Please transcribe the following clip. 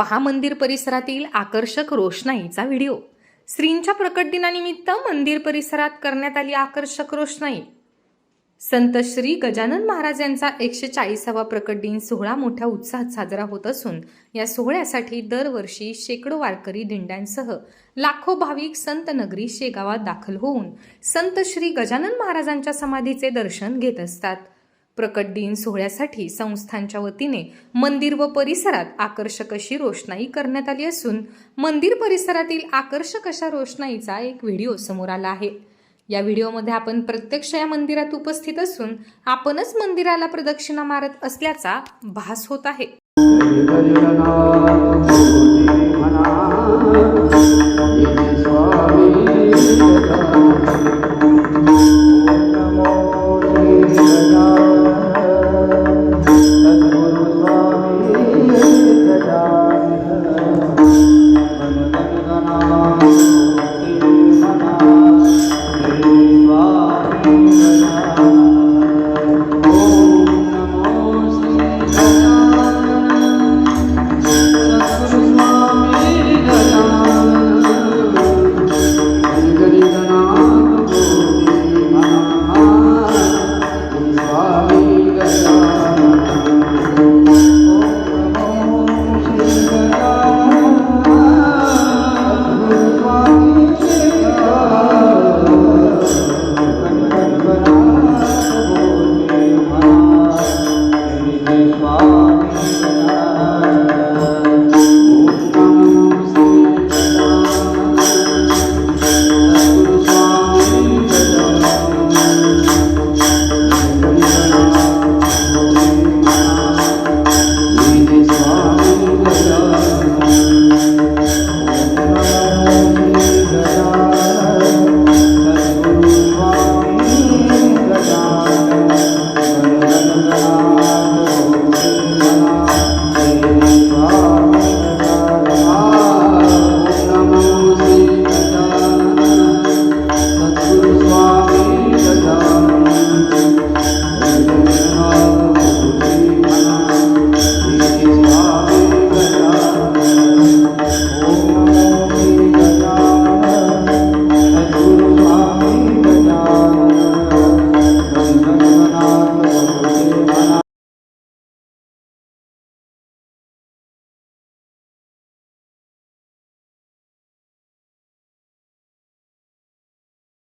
पहा मंदिर परिसरातील आकर्षक रोषणाईचा व्हिडिओ. श्रींच्या प्रकट दिनानिमित्त मंदिर परिसरात करण्यात आली आकर्षक रोषणाई. संत श्री गजानन महाराज यांचा एकशे चाळीसावा प्रकट दिन सोहळा मोठ्या उत्साहात साजरा होत असून या सोहळ्यासाठी दरवर्षी शेकडो वारकरी दिंड्यांसह लाखो भाविक संत नगरी शेगावात दाखल होऊन संत श्री गजानन महाराजांच्या समाधीचे दर्शन घेत असतात. प्रकट दिन सोहळ्यासाठी संस्थांच्या वतीने मंदिर व परिसरात आकर्षक अशी रोषणाई करण्यात आली असून मंदिर परिसरातील आकर्षक अशा रोषणाईचा एक व्हिडिओ समोर आला आहे या व्हिडिओमध्ये आपण प्रत्यक्ष या मंदिरात उपस्थित असून आपणच मंदिराला प्रदक्षिणा मारत असल्याचा भास होत आहे